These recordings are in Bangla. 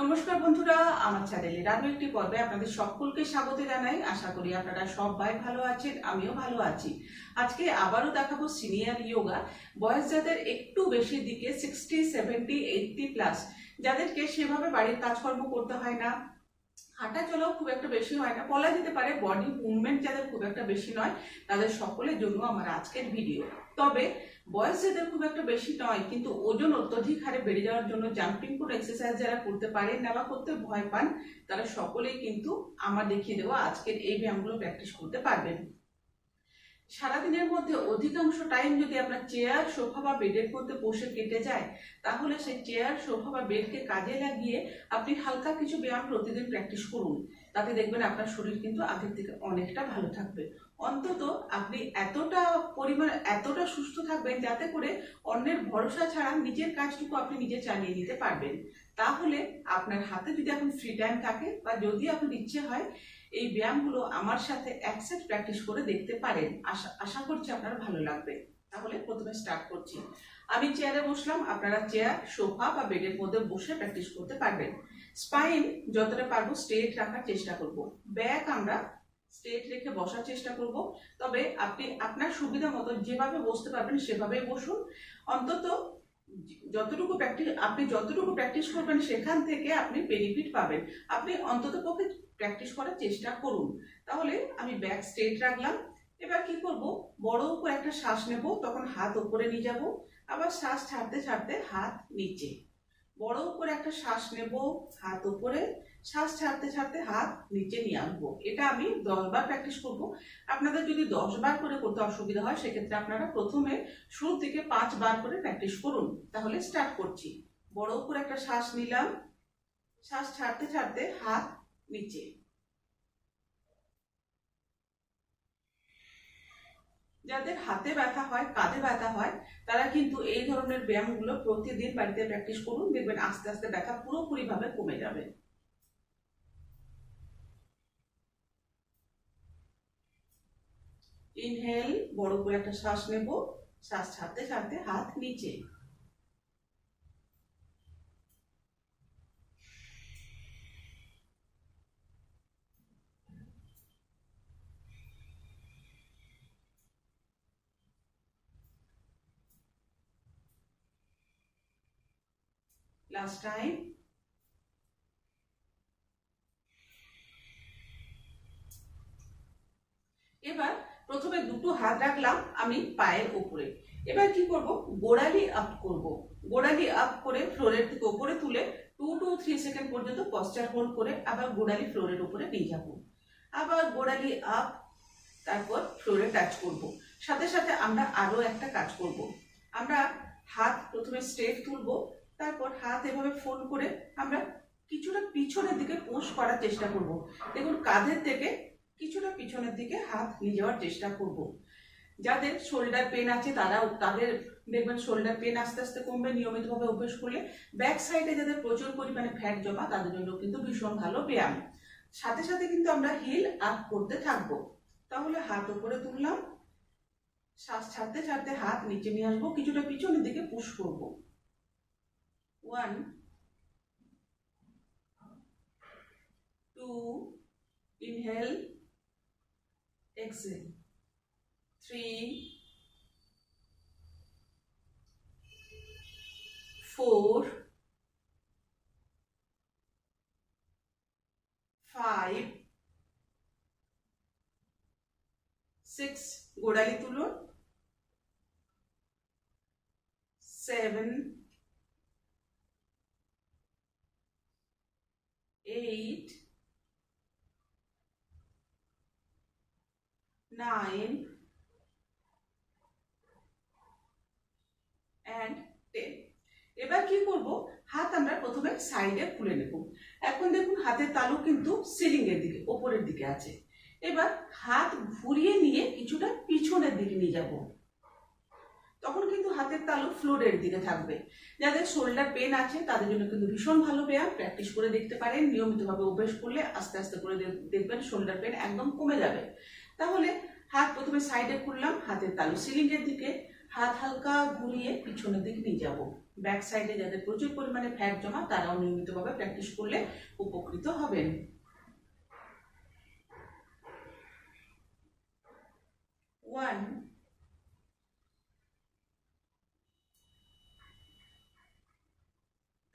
নমস্কার বন্ধুরা, আমার চ্যানেলের আরও একটি পর্বে আপনাদের সকলকে স্বাগত জানাই। আশা করি আপনারা সবাই ভালো আছেন, আমিও ভালো আছি। আজকে আবারও দেখাবো সিনিয়র যোগা বয়স যাদের একটু বেশি দিকে সিক্সটি সেভেন্টি এইটটি প্লাস যাদেরকে সেভাবে বাড়ির কাজকর্ম করতে হয় না। হাঁটা চলাও খুব একটা বেশি হয় না, বলা যেতে পারে বডি মুভমেন্ট যাদের খুব একটা বেশি নয়, তাদের সকলের জন্য আমার আজকের ভিডিও তবে বয়স যাদের খুব একটা বেশি নয়, কিন্তু ওজন অত্যধিক হারে বেড়ে যাওয়ার জন্য জাম্পিং কোনো এক্সারসাইজ যারা করতে পারেন না বা করতে ভয় পান, তারা সকলেই কিন্তু আমার দেখিয়ে দেওয়া আজকের এই ব্যায়ামগুলো প্র্যাকটিস করতে পারবেন। সারাদিনের মধ্যে অধিকাংশ টাইম যদি আপনার চেয়ার সোফা বা বেডের মধ্যে বসে কেটে যায়, তাহলে সেই চেয়ার সোফা বা বেডকে কাজে লাগিয়ে আপনি হালকা কিছু ব্যায়াম প্রতিদিন প্র্যাকটিস করুন। তাতে দেখবেন আপনার শরীর কিন্তু আগের থেকে অনেকটা ভালো থাকবে। অন্তত আপনি এতটা পরিমাণ, এতটা সুস্থ থাকবেন যাতে করে অন্যের ভরসা ছাড়া নিজের কাজটুকু আপনি নিজে চালিয়ে নিতে পারবেন। তাহলে আপনার হাতে যদি এখন ফ্রি টাইম থাকে বা যদি আপনার ইচ্ছে হয়, এই ব্যায়ামগুলো আমার সাথে একসেট প্র্যাকটিস করে দেখতে পারেন। আশা আশা করছি আপনার ভালো লাগবে। তাহলে প্রথমে স্টার্ট করছি। আমি চেয়ারে বসলাম, আপনারা চেয়ার সোফা বা বেডের মধ্যে বসে প্র্যাকটিস করতে পারবেন। স্পাইন যতটা পারব স্ট্রেট রাখার চেষ্টা করব। ব্যাক আমরা স্ট্রেট রেখে বসার চেষ্টা করব। তবে আপনি আপনার সুবিধা মতো যেভাবে বসতে পারবেন সেভাবেই বসুন। অন্তত যতটুকু প্র্যাকটিস আপনি যতটুকু প্র্যাকটিস করবেন সেখান থেকে আপনি বেনিফিট পাবেন। আপনি অন্তত পক্ষে প্র্যাকটিস করার চেষ্টা করুন। তাহলে আমি ব্যাক স্ট্রেট রাখলাম। এবার কি করব? বড় উপর একটা শ্বাস নেব, তখন হাত উপরে নিয়ে যাব। আবার শ্বাস ছাড়তে ছাড়তে হাত নিচে। বড় করে একটা শ্বাস নেব, হাত উপরে, শ্বাস ছাড়তে ছাড়তে হাত নিচে নিয়ে আসব এটা আমি দশবার প্র্যাকটিস করব। আপনাদের যদি দশবার করে করতে অসুবিধা হয়, সেক্ষেত্রে আপনারা প্রথমে শুরু থেকে পাঁচবার করে প্র্যাকটিস করুন। তাহলে স্টার্ট করছি। বড় করে একটা শ্বাস নিলাম। শ্বাস ছাড়তে ছাড়তে হাত নিচে। যাদের হাতে ব্যথা হয়, কাঁধে ব্যথা হয়, তারা কিন্তু এই ধরনের ব্যায়ামগুলো প্রতিদিন বাড়িতে প্র্যাকটিস করুন। দেখবেন আস্তে আস্তে ব্যথা পুরোপুরিভাবে কমে যাবে। ইনহেল বড় করে একটা শ্বাস নেব। শ্বাস ছাড়তে ছাড়তে হাত নিচে। লাস্ট টাইম এবার প্রথমে দুটো হাত রাখলাম আমি পায়ের উপরে এবার কি করব? গোড়ালি আপ করব। গোড়ালি আপ করে ফ্লোরের থেকে উপরে তুলে টু টু থ্রি সেকেন্ড পর্যন্ত পশ্চার হোল্ড করে আবার গোড়ালি ফ্লোরের উপরে নিয়ে যাব। আবার গোড়ালি আপ তারপর ফ্লোরে টাচ করব। সাথে সাথে আমরা আরও একটা কাজ করব। আমরা হাত প্রথমে স্ট্রেট তুলবো তারপর হাত এভাবে ফোল্ড করে আমরা কিছুটা পিছনের দিকে পোষ করার চেষ্টা করব। দেখুন, কাঁধের থেকে কিছুটা পিছনের দিকে হাত নিয়ে যাওয়ার চেষ্টা করব। যাদের শোল্ডার পেন আছে তারাও তাদের দেখবেন শোল্ডার পেন আস্তে আস্তে কমবে নিয়মিতভাবে অভ্যেস করলে। ব্যাক সাইডে যাদের প্রচুর পরিমাণে ফ্যাট জমা, তাদের জন্য কিন্তু ভীষণ ভালো ব্যায়াম। সাথে সাথে কিন্তু আমরা হিল আপ করতে থাকব। তাহলে হাত উপরে তুললাম শ্বাস ছাড়তে ছাড়তে হাত নিচে নিয়ে আসব, কিছুটা পিছনের দিকে পুশ করব। one, two, inhale, exhale, three, four, five, six, গোড়ালি তুলুন seven, eight, nine, and ten. এবার কি করব? হাত আমরা প্রথমে সাইডে খুলে নেব। এখন দেখুন হাতের তালু কিন্তু সিলিং এর দিকে ওপরের দিকে আছে। এবার হাত ঘুরিয়ে নিয়ে কিছুটা পিছনের দিকে নিয়ে যাব। তখন কিন্তু হাতের তালু ফ্লোরের দিকে থাকবে। যাদের শোল্ডার পেন আছে, তাদের জন্য কিন্তু ভীষণ ভালো ব্যায়াম। প্র্যাকটিস করে দেখতে পারেন, নিয়মিতভাবে অভ্যেস করলে আস্তে আস্তে করে দেখ- দেখবেন শোল্ডার পেন একদম কমে যাবে। তাহলে হাত প্রথমে সাইডে খুললাম, হাতের তালু সিলিং এর দিকে, হাত হালকা ঘুরিয়ে পিছনের দিকে নিয়ে যাব। ব্যাক সাইডে যাদের প্রচুর পরিমাণে ফ্যাট জমা, তারাও নিয়মিতভাবে প্র্যাকটিস করলে উপকৃত হবেন। One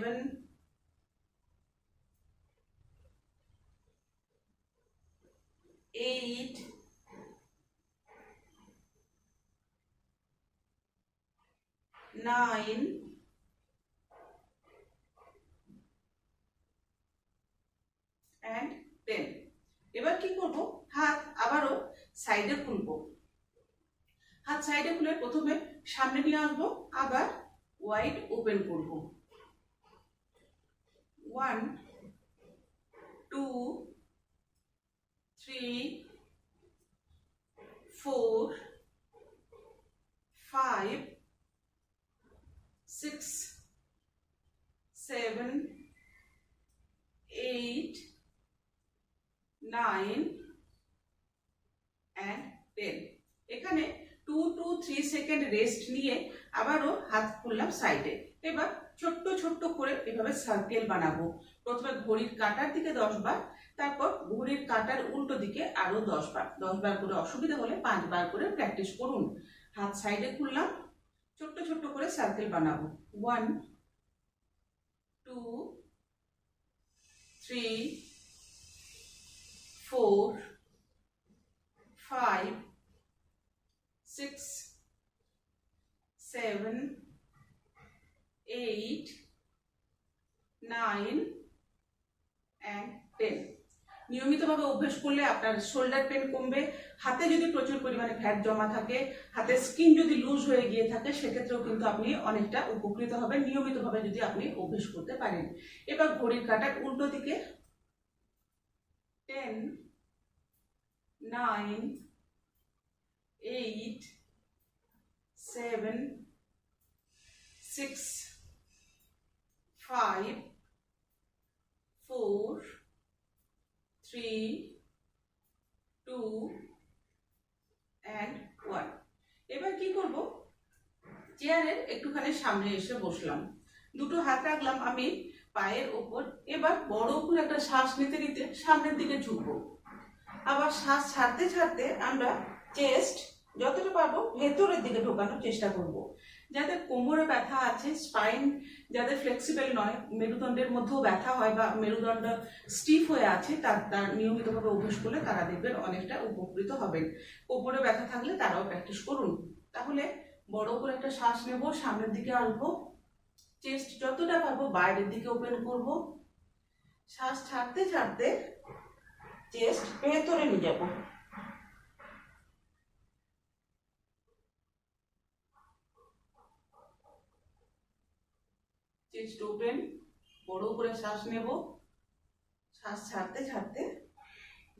seven, eight, nine, and ten. এবার কি করব? হাত আবারও সাইডে খুলবো। হাত সাইডে খুলে প্রথমে সামনে নিয়ে আসব আবার ওয়াইড ওপেন করব। One two three, four, five, six, seven, eight, nine, and ten. এখানে two two three second rest নিয়ে আবারও হাত খুললাম সাইডে এবার ছোট্ট ছোট্ট করে এভাবে সার্কেল বানাবো। প্রথমে ঘড়ির কাটার দিকে দশ বার, তারপর ঘড়ির কাটার উল্টো দিকে আরও দশ বার। দশ বার করে অসুবিধা হলে পাঁচবার করে প্র্যাকটিস করুন। হাত সাইডে খুললাম, ছোট্ট ছোট্ট করে সার্কেল বানাবো। One two three four five six seven eight nine and ten নিয়মিতভাবে অভ্যেস করলে আপনার শোল্ডার পেন কমবে, হাতে যদি প্রচুর পরিমাণে ফ্যাট জমা থাকে, হাতের স্কিন যদি লুজ হয়ে গিয়ে থাকে, সেক্ষেত্রেও কিন্তু আপনি অনেকটা উপকৃত হবেন, নিয়মিতভাবে যদি আপনি অভ্যেস করতে পারেন। এবার ঘড়ির কাটার উল্টো দিকে ten nine eight seven six five four three two and one এবার কি করব? চেয়ারের একটুখানি সামনে এসে বসলাম। দুটো হাত রাখলাম আমি পায়ের ওপর। এবার বড় করে একটা শ্বাস নিতে নিতে সামনের দিকে ঝুঁকবো। আবার শ্বাস ছাড়তে ছাড়তে আমরা চেস্ট যতটা পারব ভেতরের দিকে ঢোকানোর চেষ্টা করব। যাদের কোমরে ব্যথা আছে স্পাইন যাদের ফ্লেক্সিবল নয়, মেরুদণ্ডের মধ্যেও ব্যথা হয় বা মেরুদণ্ড স্টিফ হয়ে আছে, তার তার নিয়মিতভাবে অভ্যাস করলে তারা দেখবেন অনেকটা উপকৃত হবেন। কোমরে ব্যথা থাকলে তারাও প্র্যাকটিস করুন। তাহলে বড় করে একটা শ্বাস নেব, সামনের দিকে আসব চেস্ট যতটা পারব বাইরের দিকে ওপেন করব। শ্বাস ছাড়তে ছাড়তে চেস্ট ভেতরে নিয়ে যাব। চেস্ট ওপেন বড় করে শ্বাস নেব শ্বাস ছাড়তে ছাড়তে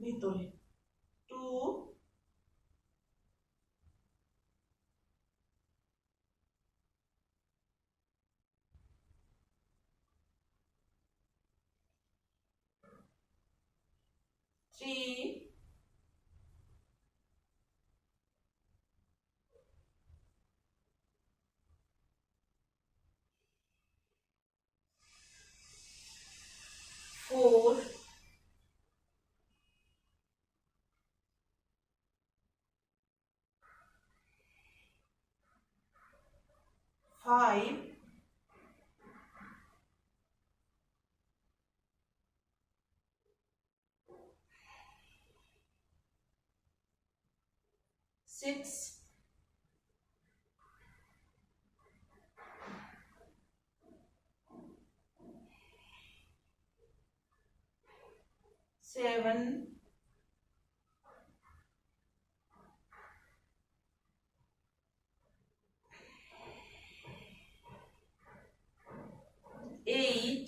ভিতরে। Two three five, six, seven, eight,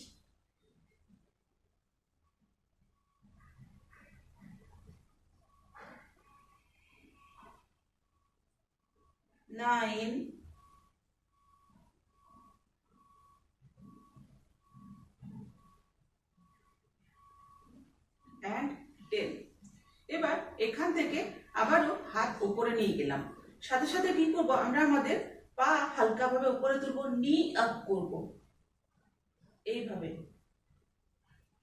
nine and ten এবার এখান থেকে আবারও হাত উপরে নিয়ে গেলাম। সাথে সাথে কি করব? আমরা আমাদের পা হালকাভাবে উপরে তুলব নি আপ করব। এইভাবে।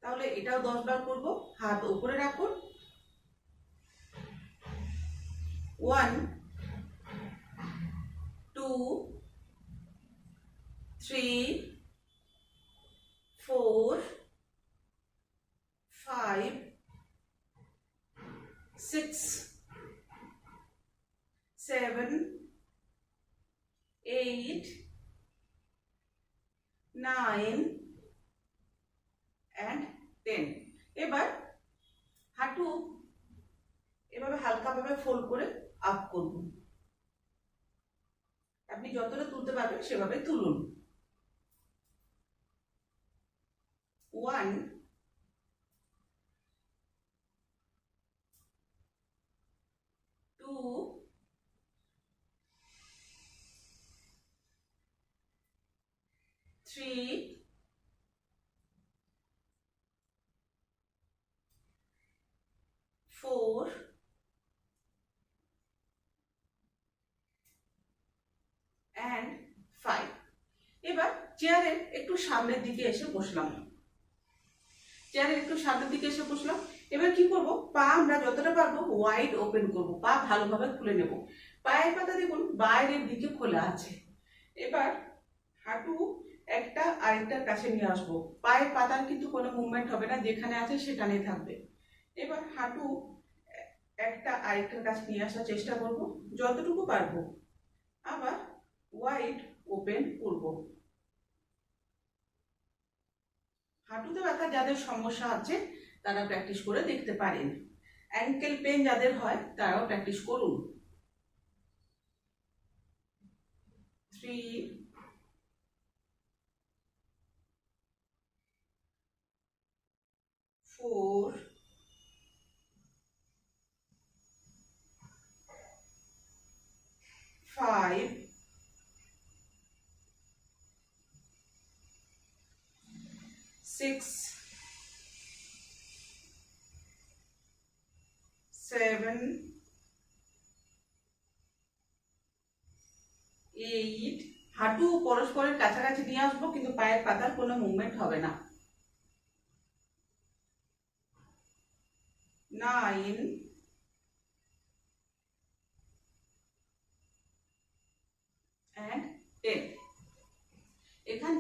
তাহলে এটাও দশ বার করব। হাত উপরে রাখুন। One two three four five six, seven, eight, nine, and ten. এবার হাঁটু এভাবে হালকাভাবে ফোল্ড করে আপ করব আপনি যতটা তুলতে পারবেন সেভাবে তুলুন। One two, three, four, and five. চেয়ারের একটু সামনের দিকে এসে বসলাম। চেয়ারের একটু সামনের দিকে এসে বসলাম। এবার কি করব? পা আমরা যতটা পারব ওয়াইড ওপেন করব। পা ভালোভাবে খুলে নেব। পায়ের পাতা দেখুন, বাইরের দিকে খোলা আছে। এবার হাঁটু একটা আরেকটার কাছে নিয়ে আসব। পায়ের পাতার কিন্তু কোনো মুভমেন্ট হবে না, যেখানে আছে সেখানেই থাকবে। এবার হাঁটু একটা আরেকটার কাছে নিয়ে আসার চেষ্টা করব। যতটুকু পারব আবার ওয়াইড ওপেন করব। হাঁটুতে ব্যথা যাদের সমস্যা আছে তারা প্র্যাকটিস করে দেখতে পারেন। অ্যাঙ্কেল পেন যাদের হয়, তারাও প্র্যাকটিস করুন। Three four five six, seven, eight, হাঁটু পরস্পরের কাছাকাছি নিয়ে আসব কিন্তু পায়ের পাতার কোনো মুভমেন্ট হবে না। নাইন অ্যান্ড টেন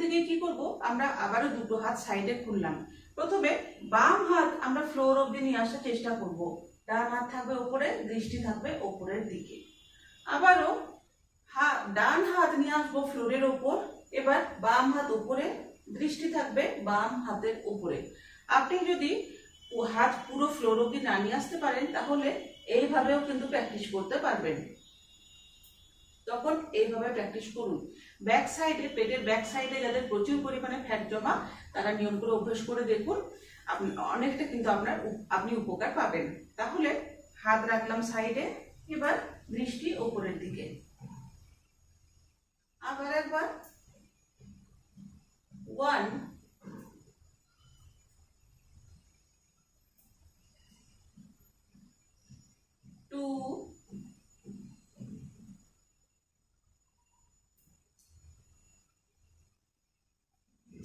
থেকে কি করব? আমরা আবারও দুটো হাত সাইডে খুললাম। প্রথমে বাম হাত আমরা ফ্লোর অবধি নিয়ে আসার চেষ্টা করব। ডান হাত থাকবে উপরে, দৃষ্টি থাকবে উপরের দিকে। আবারও হাত ডান হাত নিয়ে আসব ফ্লোরের ওপর। এবার বাম হাত উপরে, দৃষ্টি থাকবে বাম হাতের উপরে। আপনি যদি হাত পুরো ফ্লোর অবধি না নিয়ে আসতে পারেন, তাহলে এইভাবেও কিন্তু প্র্যাকটিস করতে পারবেন। তখন এইভাবে প্র্যাকটিস করুন। ব্যাক সাইডে পেটের ব্যাক সাইডে যাদের প্রচুর পরিমাণে ফ্যাট জমা, তারা নিয়ম করে অভ্যাস করে দেখুন। অনেকটা কিন্তু আপনার আপনি উপকার পাবেন। তাহলে হাত রাখলাম সাইডে, এবার দৃষ্টি ওপরের দিকে। আবার একবার। One. Two.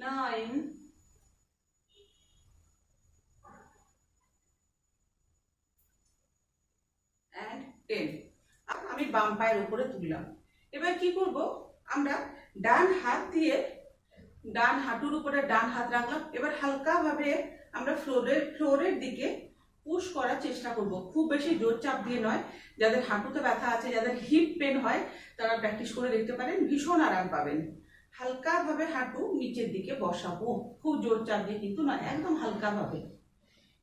nine, and ten. আমি বাম পায়ের উপরে তুললাম। এবার কি করব? আমরা ডান হাত দিয়ে ডান হাঁটুর উপরে ডান হাত রাখলাম। এবার হালকা ভাবে আমরা ফ্লোরের ফ্লোরের দিকে পুশ করার চেষ্টা করব। খুব বেশি জোর চাপ দিয়ে নয়। যাদের হাঁটুতে ব্যথা আছে যাদের হিপ পেন হয় তারা প্র্যাকটিস করে দেখতে পারেন। ভীষণ আরাম পাবেন। হালকা ভাবে হাঁটু নিচের দিকে বসাবো। খুব জোর চাপ দিয়ে কিন্তু না একদম হালকা ভাবে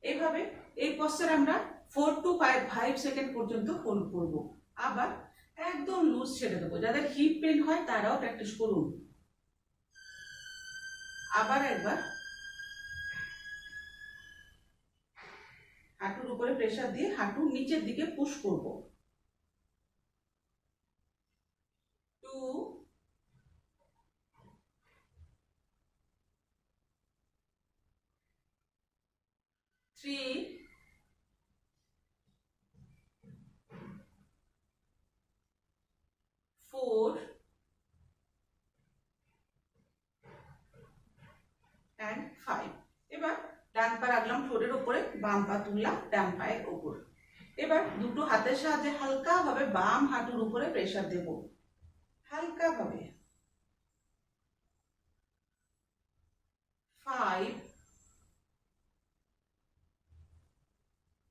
এইভাবে এই পশ্চার আমরা four to five five second পর্যন্ত হোল্ড করব। আবার একদম লুজ ছেড়ে দেবো। যাদের হিপ পেন হয় তারাও প্র্যাকটিস করুন। আবার একবার হাঁটুর উপরে প্রেশার দিয়ে হাঁটু নিচের দিকে পুশ করব two three four and five এবার ডান পা রাখলাম ফ্লোরের উপরে বাম পা তুললাম ডান পায়ের উপর এবার দুটো হাতের সাহায্যে হালকা ভাবে বাম হাঁটুর উপরে প্রেসার দেব। হালকা ভাবে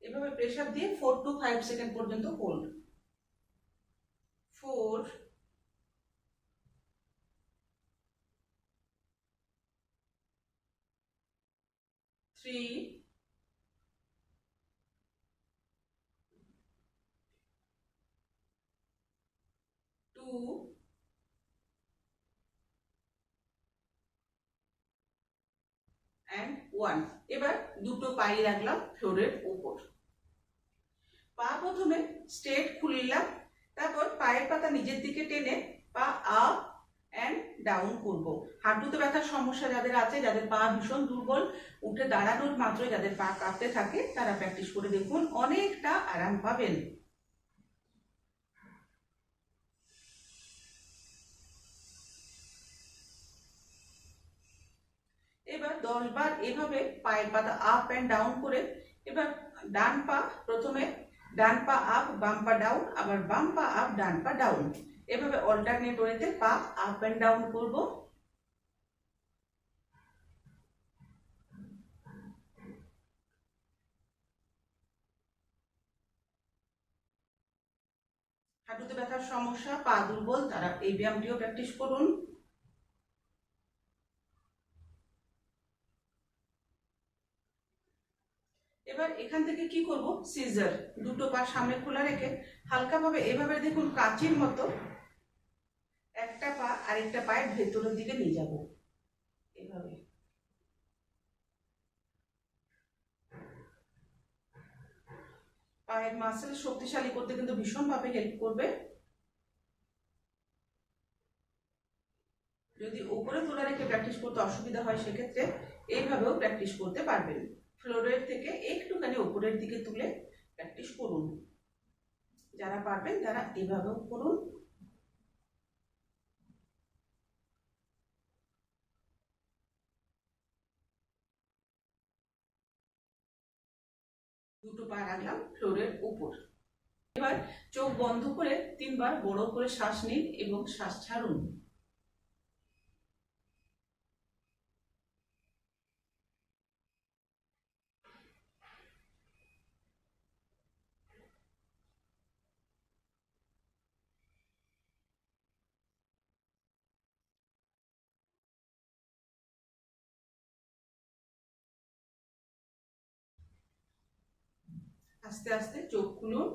এভাবে প্রেসার দিয়ে ফোর টু ফাইভ সেকেন্ড পর্যন্ত hold four three, two, and one. এবার দুটো পাই রাখলাম ফ্লোরের উপর। পা প্রথমে স্ট্রেট খুললাম তারপর পায়ের পাতা নিজের দিকে টেনে পা আপ অ্যান্ড ডাউন করব। হাঁটুতে ব্যথার সমস্যা যাদের আছে যাদের পা ভীষণ দুর্বল উঠে দাঁড়ানোর মাত্র যাদের পা কাঁপতে থাকে তারা প্র্যাকটিস করে দেখুন অনেকটা আরাম পাবেন। এবার দশ বার এভাবে পায়ের পাতা আপ অ্যান্ড ডাউন করে এবার ডান পা প্রথমে ডান পা আপ বাম পা ডাউন আবার বাম পা আপ ডান পা ডাউন এভাবে অল্টারনেট ওয়েতে পা আপ অ্যান্ড ডাউন হাঁটুতে ব্যথার সমস্যা, পা দুর্বল, তারা এই ব্যায়ামটিও প্র্যাকটিস করুন। এবার এখান থেকে কি করব? সিজার দুটো পা সামনে খোলা রেখে হালকাভাবে এভাবে দেখুন কাচির মতো একটা পা আরেকটা পায়ের ভেতরের দিকে নিয়ে যাব। এভাবে। পায়ের মাসেল শক্তিশালী করতে কিন্তু ভীষণভাবে হেল্প করবে। যদি উপরে তোলা রেখে প্র্যাকটিস করতে অসুবিধা হয়, সেক্ষেত্রে এইভাবেও প্র্যাকটিস করতে পারবেন। ফ্লোরের থেকে একটুখানি উপরের দিকে তুলে প্র্যাকটিস করুন। যারা পারবেন তারা এভাবেও করুন। দুটো রাখলাম ফ্লোরের উপর। এবার চোখ বন্ধ করে তিনবার বড় করে শ্বাস নিন এবং শ্বাস ছাড়ুন। আস্তে আস্তে চোখ খুলুন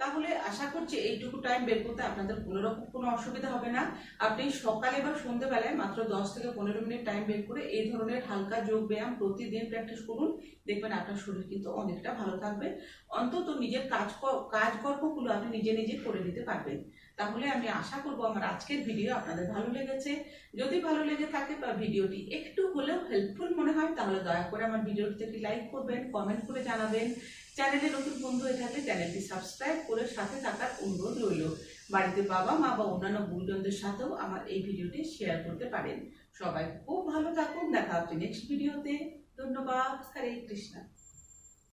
তাহলে আশা করছি এইটুকু টাইম বের করতে আপনাদের কোনো রকম কোনো অসুবিধা হবে না। আপনি সকালে বা সন্ধ্যেবেলায় মাত্র দশ থেকে পনেরো মিনিট টাইম বের করে এই ধরনের হালকা যোগ ব্যায়াম প্রতিদিন প্র্যাকটিস করুন। দেখবেন আপনার শরীর কিন্তু অনেকটা ভালো থাকবে। অন্তত নিজের কাজ কাজকর্মগুলো আপনি নিজে নিজে করে নিতে পারবেন। তাহলে আমি আশা করব আমার আজকের ভিডিও আপনাদের ভালো লেগেছে। যদি ভালো লেগে থাকে বা ভিডিওটি একটু হলেও হেল্পফুল মনে হয়, তাহলে দয়া করে আমার ভিডিওটিতে একটি লাইক করবেন কমেন্ট করে জানাবেন। চ্যানেলে নতুন বন্ধু হয়ে থাকলে চ্যানেলটি সাবস্ক্রাইব করে সাথে থাকার অনুরোধ রইল। বাড়িতে বাবা মা বা অন্যান্য গুরুজনদের সাথেও আমার এই ভিডিওটি শেয়ার করতে পারেন। সবাই খুব ভালো থাকুন, দেখা হচ্ছে নেক্সট ভিডিওতে ধন্যবাদ, হরে কৃষ্ণা।